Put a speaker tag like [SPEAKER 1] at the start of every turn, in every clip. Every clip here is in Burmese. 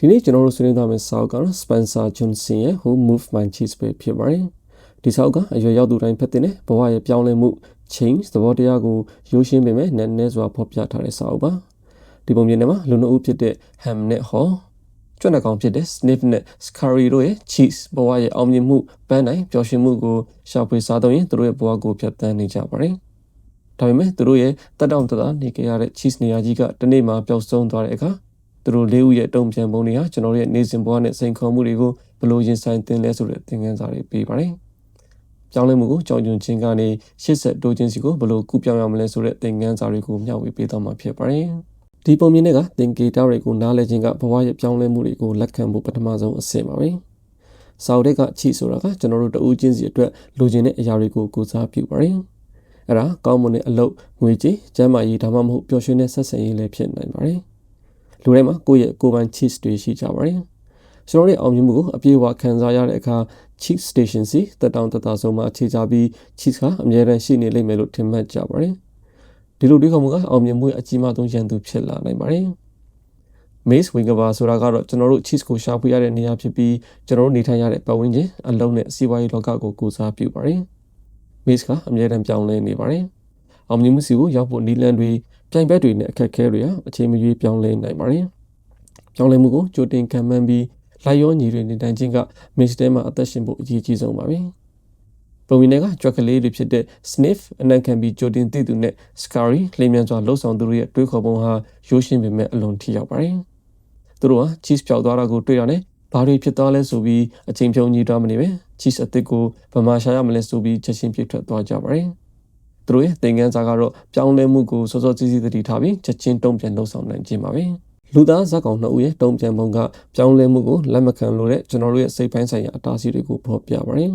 [SPEAKER 1] ဒီနေ့ကျွန်တော်တို့ဆွေးနွေးသွားမယ့်စာအုပ်ကတော့ Spencer Johnson ရဲ့ Who Moved My Cheese ပဲဖြစ်ပါတယ်ဒီစာအုပ်ကအရွယ်ရောက်သူတိုင်းဖတ်တဲ့ဘဝရဲ့ပြောင်းလဲမှု change သဘောတရားကိုရိုးရှင်းပေမဲ့နည်းနည်းစွာဖော်ပြထားတဲ့စာအုပ်ပါဒီပုံပြင်ထဲမှာလူနှုတ်ဦးဖြစ်တဲ့ Ham နဲ့ Hall ကျွမ်းတဲ့ကောင်ဖြစ်တဲ့ Sniff နဲ့ Scurry တို့ရဲ့ cheese ဘဝရဲ့အောင်မြင်မှုပန်းနိုင်ပျော်ရွှင်မှုကိုရှာဖွေစားသုံးရင်သူတို့ရဲ့ဘဝကိုဖြတ်သန်းနေကြပါတယ်ဒါပေမဲ့သူတို့ရဲ့တက်တောင့်တတာနေကြရတဲ့ cheese နေရာကြီးကတနေ့မှပျောက်ဆုံးသွားတဲ့အခါ သူတို့လေးဦးရဲ့တုံ့ပြန်ပုံတွေဟာကျွန်တော်တို့ရဲ့နေစဉ်ဘဝနဲ့စိန်ခေါ်မှုတွေကိုဘယ်လိုရင်ဆိုင်သင်လဲဆိုတဲ့သင်ခန်းစာတွေပေးပါတယ်။ပြောင်းလဲမှုကိုကြောင်ကျွန်းချင်းကနေရှစ်ဆက်တိုးချင်းစီကိုဘယ်လိုကူပြောင်းရမလဲဆိုတဲ့သင်ခန်းစာတွေကိုမျှဝေပေးသွားမှာဖြစ်ပါတယ်။ဒီပုံမြင်တွေကသင်္ကေတတွေကိုနားလည်ခြင်းကဘဝရဲ့ပြောင်းလဲမှုတွေကိုလက်ခံဖို့ပထမဆုံးအဆင့်ပါပဲ။စာအုပ်တွေကချီဆိုတာကကျွန်တော်တို့တဦးချင်းစီအတွက်လိုချင်တဲ့အရာတွေကိုကိုစားပြုပါတယ်။အဲ့ဒါကောင်းမွန်တဲ့အလုပ်ငွေကြေးကျန်းမာရေးဒါမှမဟုတ်ပျော်ရွှင်တဲ့ဆက်ဆံရေးလည်းဖြစ်နိုင်ပါတယ်။ လူတိုင်းမှာကိုယ့်ရဲ့ကိုယ်ပိုင် cheese တွေရှိကြပါတယ်။ကျွန်တော်တို့အောင်မြင်မှုကိုအပြည့်အဝခံစားရတဲ့အခါ cheese station စီတက်တောင်တက်တာဆုံးမှာအခြေချပြီး cheese ကအများရန်ရှိနေလိမ့်မယ်လို့ထင်မှတ်ကြပါတယ်။ဒီလိုတွေးခေါ်မှုကအောင်မြင်မှုရဲ့အကြီးမားဆုံးရန်သူဖြစ်လာနိုင်ပါတယ်။ Maze Wingeber ဆိုတာကတော့ကျွန်တော်တို့ cheese ကိုရှာဖွေရတဲ့နေရာဖြစ်ပြီးကျွန်တော်တို့နေထိုင်ရတဲ့ပတ်ဝန်းကျင်အလုံးနဲ့စီးပွားရေးလောကကိုကိုစားပြုပါတယ်။ Maze ကအများရန်ပြောင်းလဲနေပါတယ်။အောင်မြင်မှုစီကိုရောက်ဖို့နည်းလမ်းတွေ ပြိုင်ဘက်တွေနဲ့အခက်အခဲတွေဟာအချိန်မရွေးပြောင်းလဲနိုင်ပါတယ်။ပြောင်းလဲမှုကိုကြိုတင်ခံမှန်းပြီးလိုက်ရောညီတွေနေတိုင်းချင်းကမစ်တဲမှာအသက်ရှင်ဖို့အရေးကြီးဆုံးပါပဲ။ပုံဝင်တွေကကြွက်ကလေးတွေဖြစ်တဲ့ sniff အနံခံပြီးကြိုတင်သိသူနဲ့ scary လျင်မြန်စွာလှုပ်ဆောင်သူတို့ရဲ့တွေးခေါ်ပုံဟာရိုးရှင်းပေမဲ့အလွန်ထိရောက်ပါတယ်။သူတို့ဟာ cheese ပြောက်သွားတာကိုတွေ့ရတဲ့ဘာတွေဖြစ်သွားလဲဆိုပြီးအချိန်ဖြုံးကြီးသွားမနေပဲ cheese အစ်စ်ကိုဗမာရှာရမလဲဆိုပြီးချက်ချင်းပြစ်ထွက်သွားကြပါတယ်။ သူတို့ရဲ့သင်ခန်းစာကတော့ပြောင်းလဲမှုကိုစောစောစီးစီးသတိထားပြီးချက်ချင်းတုံ့ပြန်လှုပ်ဆောင်နိုင်ခြင်းပါပဲလူသားဇက်ကောင်နှစ်ဦးရဲ့တုံ့ပြန်ပုံကပြောင်းလဲမှုကိုလက်မခံလို့တဲ့ကျွန်တော်တို့ရဲ့စိတ်ပိုင်းဆိုင်ရာအတားအဆီးတွေကိုဖော်ပြပါတယ်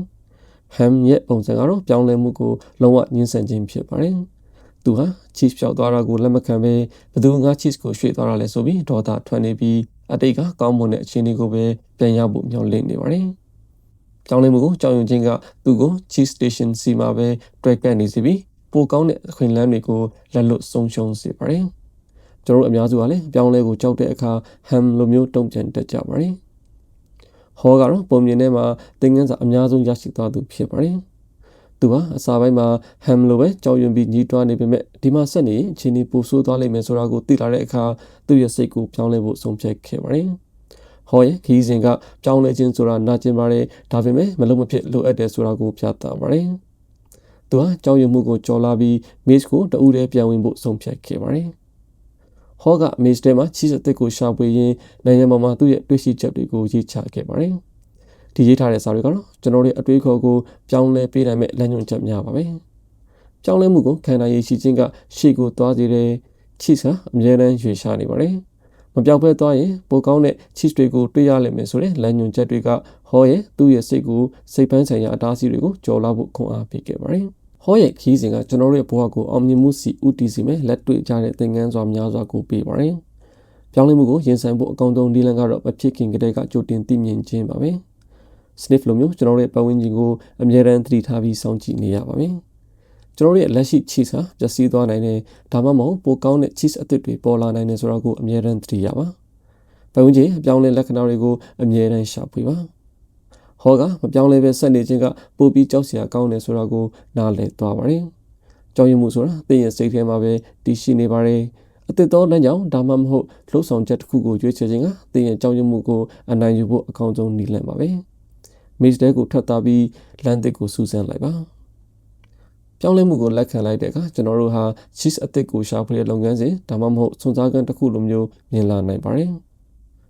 [SPEAKER 1] ဟမ်ရဲ့ပုံစံကတော့ပြောင်းလဲမှုကိုလုံးဝညှင်းဆန်ခြင်းဖြစ်ပါတယ်သူဟာ cheese ပြောက်သွားတာကိုလက်မခံဘဲဘသူငါ cheese ကိုရွှေ့သွားတာလဲဆိုပြီးဒေါသထွက်နေပြီးအတိတ်ကကောင်းမွန်တဲ့အခြေအနေကိုပဲပြန်ရဖို့မျှော်လင့်နေပါတယ်။ကြောင်းလဲမှုကိုကြောက်ရွံ့ခြင်းကသူ့ကို cheese station စီမှာပဲတွဲကပ်နေစီပြီး ပိုကောင်းတဲ့အခွင့်အလမ်းတွေကိုလက်လွတ်ဆုံးရှုံးစေပါတယ်။ကျွန်တော်တို့အများစုကလည်းပြောင်းလဲကိုကြောက်တဲ့အခါဟမ်လိုမျိုးတုံ့ပြန်တတ်ကြပါတယ်။ဟောကတော့ပုံမြင်ထဲမှာသင်္ကန်းစာအများဆုံးရရှိသွားသူဖြစ်ပါတယ်။သူကအစာပိုင်းမှာဟမ်လိုပဲကြောက်ရွံ့ပြီးညှိတွားနေပေမဲ့ဒီမှာဆက်နေရင်ချင်းဒီပူဆိုးသွားလိမ့်မယ်ဆိုတာကိုသိလာတဲ့အခါသူ့ရဲ့စိတ်ကိုပြောင်းလဲဖို့ဆုံးဖြတ်ခဲ့ပါတယ်။ဟောရဲ့ခီးစဉ်ကပြောင်းလဲခြင်းဆိုတာနာကျင်ပါတယ်ဒါပေမဲ့မလုံးမဖြစ်လိုအပ်တယ်ဆိုတာကိုပြသပါတယ်။ သူဟာကြောက်ရွံ့မှုကိုကြော်လာပြီး Mace ကိုတအူးတည်းပြန်ဝင်ဖို့ဆုံးဖြတ်ခဲ့ပါတယ်။ဟောက Mace ထဲမှာချီးစက်ကိုရှာဖွေရင်းနိုင်ငံပေါ်မှာသူ့ရဲ့တွေ့ရှိချက်တွေကိုရေးချခဲ့ပါတယ်။ဒီရေးထားတဲ့စာတွေကတော့ကျွန်တော်တို့အတွေးခေါ်ကိုပြောင်းလဲပေးနိုင်မဲ့လမ်းညွှန်ချက်များပါပဲ။ပြောင်းလဲမှုကိုခံနိုင်ရရှိခြင်းကရှေ့ကိုသွားစေတဲ့ချီးစာအမြဲတမ်းရွေရှာနေပါတယ်။မပြောက်ပဲသွားရင်ပိုကောင်းတဲ့ cheese တွေကိုတွေ့ရလိမ့်မယ်ဆိုတဲ့လမ်းညွှန်ချက်တွေကဟောရဲ့သူ့ရဲ့စိတ်ကိုစိတ်ပန်းဆိုင်ရာအတားအဆီးတွေကိုကြော်လာဖို့ခွန်အားပေးခဲ့ပါတယ်။ ဟောရဲ့ခီးစဉ်ကကျွန်တော်တို့ရဲ့ဘဝကိုအောင်မြင်မှုစီဥတည်စေမယ်လက်တွေ့ကြတဲ့သင်ခန်းစွာများစွာကိုပေးပါတယ်။ပြောင်းလဲမှုကိုရင်ဆိုင်ဖို့အကောင်းဆုံးဒီလန်ကတော့မဖြစ်ခင်ကတည်းကကြိုတင်သိမြင်ခြင်းပါပဲ။ sniff လိုမျိုးကျွန်တော်တို့ရဲ့ပတ်ဝန်းကျင်ကိုအမြဲတမ်းသတိထားပြီးစောင့်ကြည့်နေရပါမယ်။ကျွန်တော်တို့ရဲ့လက်ရှိ cheese ဟာပျက်စီးသွားနိုင်တယ်ဒါမှမဟုတ်ပိုကောင်းတဲ့ cheese အသစ်တွေပေါ်လာနိုင်တယ်ဆိုတာကိုအမြဲတမ်းသတိရပါ။ပတ်ဝန်းကျင်အပြောင်းလဲလက္ခဏာတွေကိုအမြဲတမ်းရှာဖွေပါ။ ဟောကမပြောင်းလဲပဲဆက်နေခြင်းကပိုပြီးကြောက်စရာကောင်းတယ်ဆိုတာကိုနားလည်သွားပါတယ်။ကြောက်ရွံ့မှုဆိုတာသိရင်စိတ်ထဲမှာပဲတည်ရှိနေပါတယ်။အသစ်သောလမ်းကြောင်းဒါမှမဟုတ်လှုပ်ဆောင်ချက်တစ်ခုကိုရွေးချယ်ခြင်းကသိရင်ကြောက်ရွံ့မှုကိုအနိုင်ယူဖို့အကောင်းဆုံးနည်းလမ်းပါပဲ။မိတ်တဲကိုထပ်သားပြီးလမ်းသစ်ကိုစူးစမ်းလိုက်ပါ။ပြောင်းလဲမှုကိုလက်ခံလိုက်တဲ့အခါကျွန်တော်တို့ဟာ cheese အသစ်ကိုရှာဖွေတဲ့လုပ်ငန်းစဉ်ဒါမှမဟုတ်စွန့်စားခန်းတစ်ခုလိုမျိုးမြင်လာနိုင်ပါတယ်။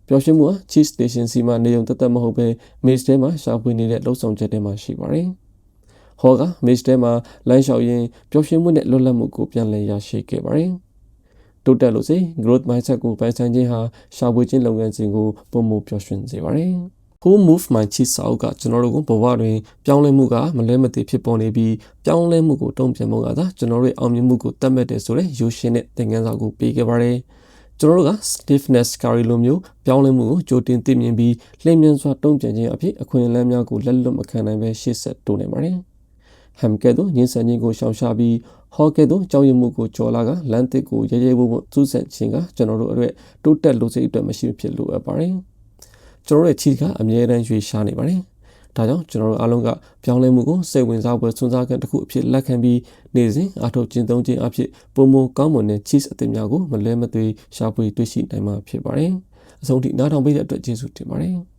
[SPEAKER 1] ပျော်ရွှင်မှုဟာ cheese station စီမှာနေုံတက်တက်မဟုတ်ပဲ maze ထဲမှာရှာဖွေနေတဲ့လှုပ်ဆောင်ချက်တွေမှာရှိပါတယ်။ဟောက maze ထဲမှာလမ်းလျှောက်ရင်းပျော်ရွှင်မှုနဲ့လွတ်လပ်မှုကိုပြန်လည်ရရှိခဲ့ပါတယ်။တိုးတက်လို့စေ growth mindset ကိုပိုင်ဆိုင်ခြင်းဟာရှာဖွေခြင်းလုပ်ငန်းစဉ်ကိုပုံမှုပျော်ရွှင်စေပါတယ်။ Who Move My Cheese စာအုပ်ကကျွန်တော်တို့ကိုဘဝတွင်ပြောင်းလဲမှုကမလဲမသိဖြစ်ပေါ်နေပြီးပြောင်းလဲမှုကိုတုံ့ပြန်မှုကသာကျွန်တော်တို့အောင်မြင်မှုကိုတတ်မှတ်တယ်ဆိုတဲ့ရိုးရှင်းတဲ့သင်ခန်းစာကိုပေးခဲ့ပါတယ်။ ကျွန်တော်တို့က stiffness carry လိုမျိုးပြောင်းလဲမှုကိုကြိုတင်သိမြင်ပြီးလျင်မြန်စွာတုံ့ပြန်ခြင်းအဖြစ်အခွင့်အလမ်းများကိုလက်လွတ်မခံနိုင်ပဲရှေ့ဆက်တိုးနေပါတယ်။ဟမ်ကဲ့သို့ညှင်းဆန်ခြင်းကိုရှောင်ရှားပြီးဟောကဲ့သို့ကြောက်ရွံ့မှုကိုကြော်လာကလမ်းတစ်ကိုရဲရဲဝံ့ဝံ့စူးစမ်းခြင်းကကျွန်တော်တို့အတွက်တိုးတက်လို့စိတ်အတွက်မရှိဖြစ်လိုအပ်ပါတယ်ကျွန်တော်ရဲ့ cheese ကအမြဲတမ်းရွေးရှားနေပါတယ် ဒါကြောင့်ကျွန်တော်တို့အားလုံးကပြောင်းလဲမှုကိုစိတ်ဝင်စားပွဲစွန့်စားခံတစ်ခုအဖြစ်လက်ခံပြီးနေ့စဉ်အထောက်ကျင့်သုံးခြင်းအဖြစ်ပုံမကောင်းမွန်တဲ့ cheese အသစ်များကိုမလဲမသွေရှားပွေတွေ့ရှိနိုင်မှာဖြစ်ပါတယ်။အဆုံးထိနားထောင်ပေးတဲ့အတွက်ကျေးဇူးတင်ပါတယ်။